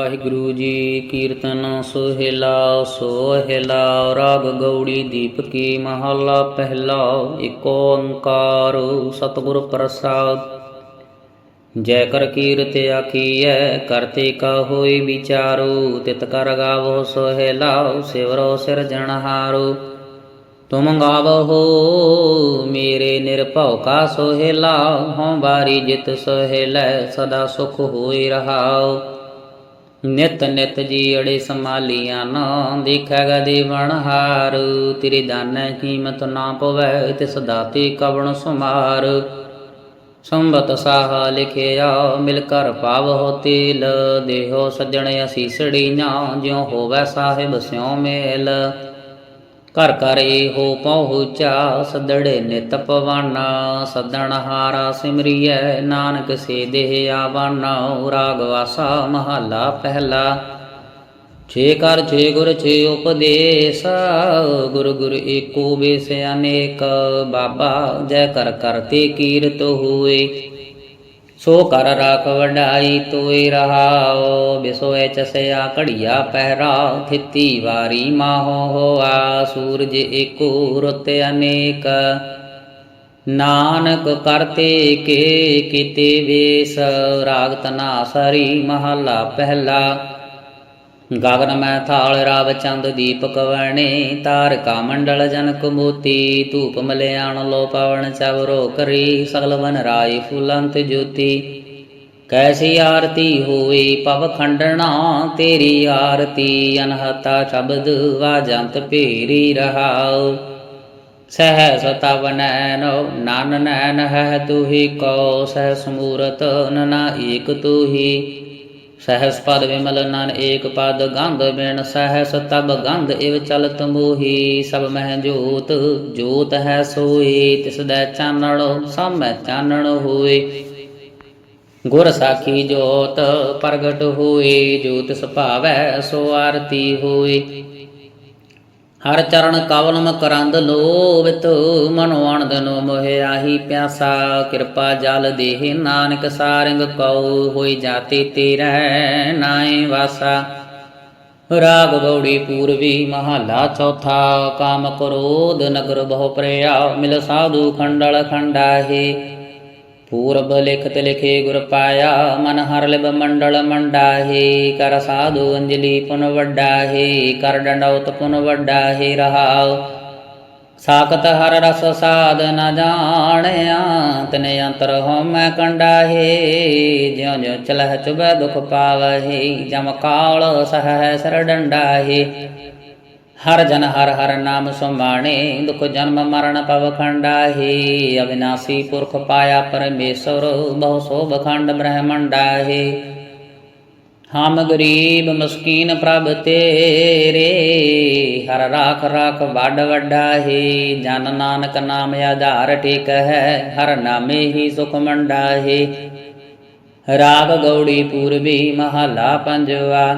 ਵਾਹਿਗੁਰੂ ਜੀ ਕੀਰਤਨ, ਸੋਹਿਲਾ ਸੋਹਿਲਾ, ਰਾਗ ਗੌੜੀ ਦੀਪਕੀ ਮਹਲਾ, ਪਹਿਲਾ ਏਕ ਓੰਕਾਰ ਸਤਿਗੁਰ ਪ੍ਰਸਾਦ। ਜੈ ਕਰ ਕੀਰਤ ਆਖੀਐ, ਕਰਤੇ ਕਾ ਹੋਈ ਵਿਚਾਰੋ, ਤਿਤ ਕਰ ਗਾਵੋ ਸੋਹਿਲਾ, ਸਿਵਰੋ ਸਿਰਜਣਹਾਰੋ ਤੁਮ ਗਾਵਹੋ ਮੇਰੇ ਨਿਰਭਉ ਕਾ ਸੋਹਿਲਾ, ਹਉ ਬਾਰੀ ਜਿਤ ਸੋਹਿਲੈ, ਸਦਾ ਸੁਖ ਹੋਈ ਰਹਾਉ। ਨਿਤ ਨਿਤ ਜੀੜੇ ਸੰਭਾਲੀਆਂ ਨਾ ਦੇਖੈ ਗਦੇ ਵਣਹਾਰ ਤੇਰੇ ਦਾਨੈ ਕੀਮਤ ਨਾ ਪਵੈ ਤਿਸ ਦਾਤੇ ਕਵਣ ਸੁਮਾਰ। ਸੰਬਤ ਸਾਹ ਲਿਖਿਆ, ਮਿਲ ਕਰ ਪਾਵਹੁ ਤੇਲ। ਦੇਹੋ ਸੱਜਣ ਅਸੀਸੜੀਆਂ ਜਿਉ ਹੋਵੈ ਸਾਹਿਬ ਸਿਉ ਮੇਲ। ਘਰ ਘਰ ਇਹੋ ਪਹੁੰਚਾ ਸਦੜੇ ਨਿਤ ਪਵਾਨਾ। ਸਦਣ ਹਾਰਾ ਸਿਮਰੀਐ, ਨਾਨਕ ਸੇ ਦੇਹ ਆਵਾਨਾ। ਰਾਗ ਵਾਸਾ ਮਹਲਾ ਪਹਿਲਾ। ਛੇ ਕਰ ਛੇ ਗੁਰ, ਛੇ ਉਪਦੇਸ। ਗੁਰ ਗੁਰ ਏਕੋ ਬੇਸ ਅਨੇਕ। ਬਾਬਾ ਜੈ ਕਰ ਕਰਤੇ ਕੀਰਤ ਹੋਏ। ਸੋ ਕਰ ਰਾਖ ਵਡਾਈ ਤੋਏ ਰਹਾਓ ਬਿਸੋਏ ਚਸਿਆ ਘੜੀਆ ਪਹਿਰਾ ਥਿਤੀ ਵਾਰੀ ਮਾਹੋ ਹੋਆ, ਸੂਰਜ ਏਕੋ ਰੁੱਤ ਅਨੇਕ। ਨਾਨਕ ਕਰਤੇ ਕੇ ਕੀਤੇ ਵੇਸ ਰਾਗ ਤਨਾ ਸਰੀ ਮਹਲਾ ਪਹਿਲਾ। ਗਗਨ ਮੈਂ ਥਾਲ ਰਾਵ ਚੰਦ ਦੀਪਕ ਵਰਣੇ ਤਾਰਕਾ ਮੰਡਲ ਜਨਕ ਮੋਤੀ, ਧੂਪ ਮਲਿਆਣ ਲੋ ਪਵਨ ਚਵਰੋ ਕਰੀ ਸਗਲ ਵਨ ਰਾਏ ਫੁਲੰਤ ਜੋਤੀ। ਕੈਸੀ ਆਰਤੀ ਹੋਈ ਪਵ ਖੰਡਣਾ, ਤੇਰੀ ਆਰਤੀ ਅਨਹਤਾ ਸ਼ਬਦ ਵਾਜੰਤ ਭੇਰੀ ਰਹਾਉ। ਸਹਿ ਸਤਵ ਨੈਨ ਨਨ ਨੈਨ ਹੈ ਤੂਹੀ ਕੋ ਸਹਿ ਸਮੂਰਤ ਨਨਾ ਏਕ ਤੁਹੀ। ਸਹਸ ਪਦ ਵਿਮਲ ਨਨ ਏਕ ਪਦ ਗੰਧ ਬਿਨ ਸਹਸ ਤਬ ਗੰਧ ਇਵ ਚਲਤ ਮੋਹੀ, ਸਭ ਮਹਿ ਜੋਤ ਜੋਤ ਹੈ ਸੋਈ, ਤਿਸ ਦਾ ਚਾਨਣ ਸਭ ਮੈਂ ਚਾਨਣ ਹੋਏ ਗੁਰ ਸਾਖੀ ਜੋਤ ਪ੍ਰਗਟ ਹੋਏ ਜੋਤ ਸੁਭਾਵੈ ਸੋ ਆਰਤੀ ਹੋਏ ਹਰ ਚਰਨ ਕਵਲਮ ਕਰੰਦ ਲੋਵਿਤ ਮਨੋ ਅਣਦਨੋ ਮੋਹਿ ਆਹੀ ਪਿਆਸਾ। ਕਿਰਪਾ ਜਲ ਦੇਹ, ਨਾਨਕ ਸਾਰੰਗ ਕਉ, ਹੋਈ ਜਾਤੀ ਤੇਰੈ ਨਾਏ ਵਾਸਾ। ਰਾਗ ਗੌੜੀ ਪੂਰਵੀ ਮਹਲਾ ਚੌਥਾ, ਕਾਮ ਕ੍ਰੋਧ ਨਗਰ ਬਹੁ ਪ੍ਰਿਆ, ਮਿਲ ਸਾਧੂ ਖੰਡਲ ਖੰਡਾਹੇ। ਪੂਰਬ ਲਿਖਤ ਲਿਖੇ ਗੁਰ ਪਾਇਆ ਮਨ ਹਰ ਲਿਬ ਮੰਡਲ ਮੰਡਾਹੀ ਕਰ ਸਾਧੂ ਅੰਜਲੀ ਪੁਨ ਵੱਡਾਹੇ ਕਰ ਡੰਡਉਤ ਪੁਨ ਵੱਡਾਹੇ ਰਹਾਉ ਸਾਖਤ ਹਰ ਰਸ ਸਾਧ ਨ ਜਾਣਿਆ ਤਨੇ ਅੰਤਰ ਹਉਮੈ ਕੰਡਾਹੇ ਜਿਉ ਜਿਉ ਚਲਹਿ ਚੁਬੈ ਦੁਖ ਪਾਵਹਿ ਜਮ ਕਾਲ ਸਹੈ ਸਰ ਡੰਡਾਹੇ ਹਰ ਜਨ ਹਰ ਹਰ ਨਾਮ ਸੁਮਾਣੇ ਦੁਖ ਜਨਮ ਮਰਨ ਪਵ ਖੰਡਾਹੀ, ਅਵਿਨਾਸੀ ਪੁਰਖ ਪਾਇਆ ਪਰਮੇਸ਼ਰ ਬਹੁ ਸੋਭ ਖੰਡ ਬ੍ਰਹਮੰਡਾਹੀ। ਹਮ ਗਰੀਬ ਮਸਕੀਨ ਪ੍ਰਭ ਤੇਰੇ, ਹਰ ਰਾਖ ਰਾਖ ਵੱਡ ਵੱਡਾਹੀ। ਜਨ ਨਾਨਕ ਨਾਮ ਆਧਾਰ ਟਿਕ ਹੈ, ਹਰ ਨਾਮੇ ਹੀ ਸੁਖ ਮੰਡਾਹੀ। ਰਾਗ ਗੌੜੀ ਪੂਰਬੀ ਮਹਲਾ ਪੰਜਵਾ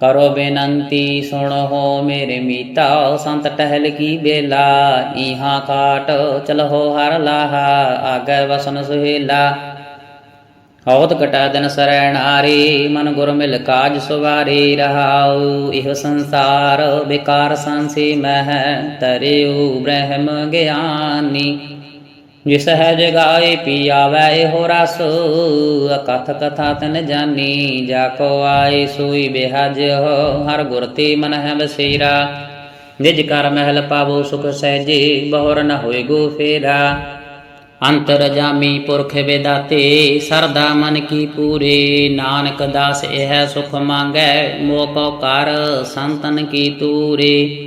ਕਰੋ ਬੇਨੰਤੀ, ਸੁਣੋ ਮੇਰੇ ਮੀਤਾ, ਸੰਤ ਟਹਿਲ ਕੀ ਬੇਲਾ ਇਹਾਂ ਕਾਟ ਚਲਹੋ ਹਰ ਲਾਹਾ, ਆਗੇ ਵਸਨ ਸੁਹੇਲਾ। ਹਉਤ ਕਟਾ ਦਿਨ ਸਰੈਣਾਰੀ ਮਨ ਗੁਰ ਮਿਲ ਕਾਜ ਸੁਵਾਰੀ ਰਹਾਉ। ਇਹ ਸੰਸਾਰ ਬਿਕਾਰ ਸੰਸੀ ਮਹਿ, ਤਰਿਉ ਬ੍ਰਹਮ ਗਿਆਨੀ। ਜਿਸ ਹੈ ਜਗਾਏ ਪੀਆਵੈ, ਇਹੋ ਰਸ। ਅਕਥ ਕਥਾ ਤਨ ਜਾਨੀ, ਜਾ ਕੋ ਆਏ ਸੋਈ ਬਿਹਜ। ਹੋ ਹਰ ਗੁਰ ਤੇ ਮਨ ਹੈ ਬਸੇਰਾ ਨਿਜ ਕਰ ਮਹਿਲ ਪਾਵੋ ਸੁਖ ਸਹਿਜੇ, ਬਹੁਰ ਨ ਹੋਏ ਗੋ ਫੇਰਾ। ਅੰਤਰ ਜਾਮੀ ਪੁਰਖ ਵਿਦਾਤੇ, ਸਰਦਾ ਮਨ ਕੀ ਪੂਰੇ। ਨਾਨਕ ਦਾਸ ਇਹ ਸੁਖ ਮੰਗੈ ਮੋਕੋ ਕਰ ਸੰਤਨ ਕੀ ਤੂਰੇ।